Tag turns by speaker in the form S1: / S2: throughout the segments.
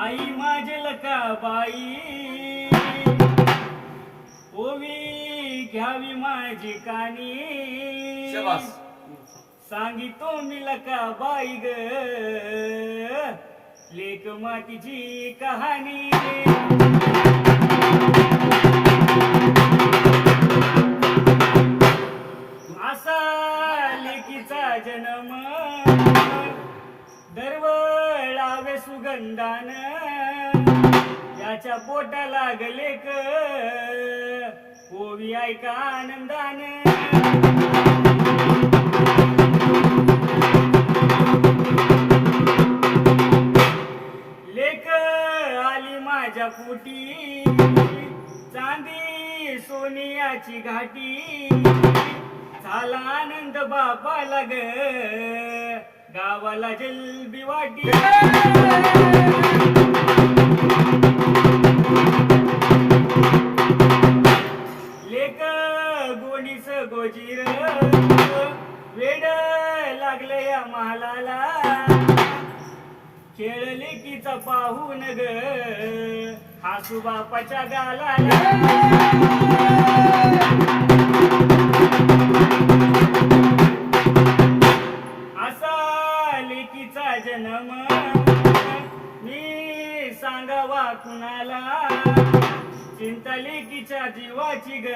S1: आई माझे लका बाई? ओवी घ्यावी माझी कानी.
S2: शाबास.
S1: सांगितो मी लका बाई ग? लेक मातीची कहाणी. असा लेकीचा जन्म. दरवळावे सुगंधान. याच्या पोटा लागले कोवी ऐका आनंदान. लेक आली माझ्या पोटी. चांदी सोनियाची घाटी. झाला आनंद बापा लाग गावाला जलबी वाटी. लेक गोडीच गोजीर वेड लागलं या महालाला खेळ लेकीचा पाहून ग हासू बापाच्या गालाला. कुणाला? चिंता लेकीच्या जीवाची ग.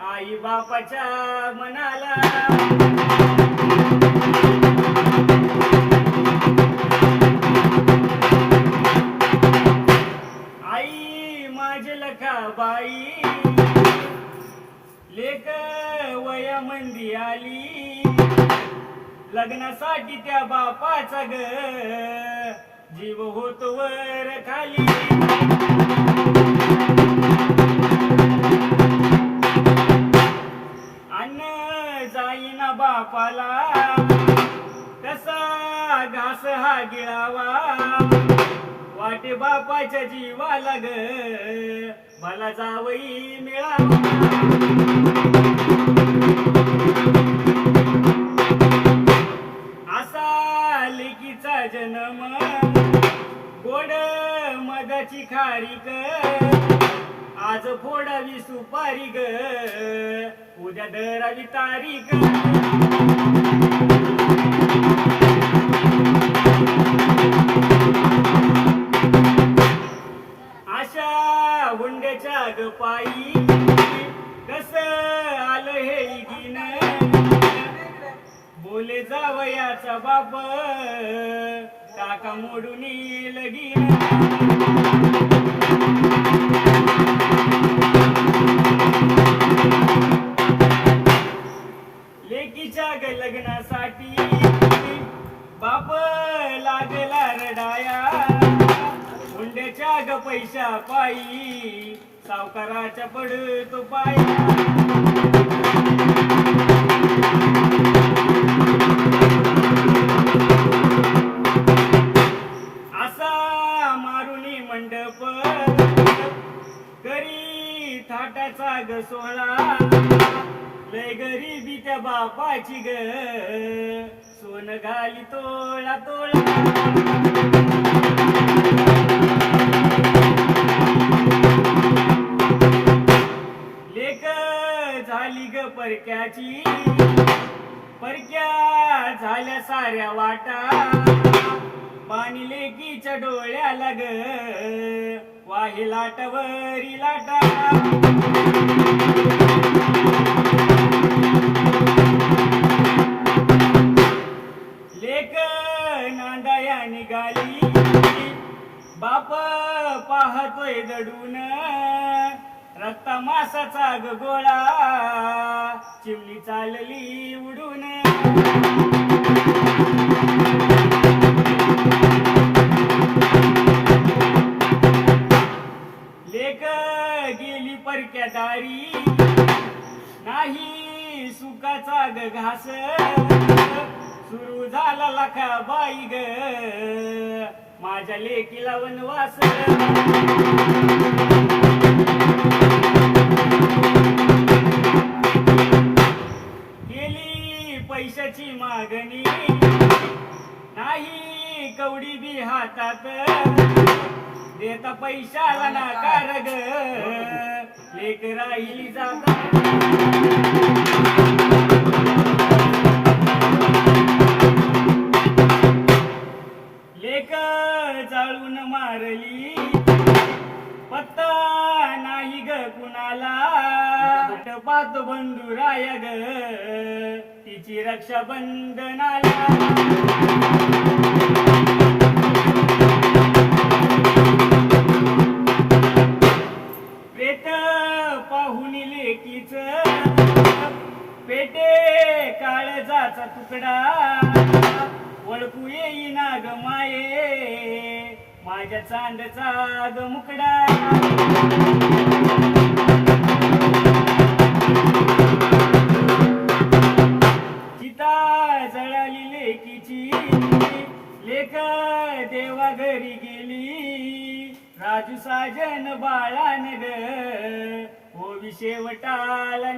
S1: आई बापाच्या मनाला. आई माझे लखा बाई. लेक वया मंदी आली. लग्नासाठी त्या बापाचा ग जीव होत वर खाली. अन्न जाईना बापाला. कसा घास हा गिळावा. वाटे बापाच्या जीवाला ग. मला जावई मिळावा. फोडावी ग उद्या धरावी तारीख. अशा हुंड्याच्या ग पायी कस आलं हे गिन बोले जावयाचा बाप काका मोडून लगीन पैशा पायी सावकाराच्या पडतो पाया असा मारुनी मंडप घरी थाटाचा ग सोहळा लय गरीबी त्या बापाची ग सोन घाली तोळा तोळा. परक्याची परक्या झाल्या साऱ्या वाटा. पाणी लेकीच्या डोळ्याला ग वाही लाटवरी लाटा. लेक नांदाया निघाली. बाप पाहतोय दडून. रक्ता मासाचा ग गोळा. चिमणी चालली उडून. लेक गेली परक्या दारी. नाही सुखाचा ग घास. सुरू झाला लखा बाई ग. माझ्या लेकीला वनवास. हातात देता पैशाला नाकार ग लेक राहिली जाता लेक जाळून मारली पत्ता नाही ग कुणाला. पात बंधुराय ग तिची रक्षा पाहून पेटे काळजाचा तुकडा. ओळखू येईना ग माये. माझ्या चांदचा ग मुकडा. चिता जळाली लेकीची. देवा घरी गेली. राजू साजन बाळान ग. हो शेवटाला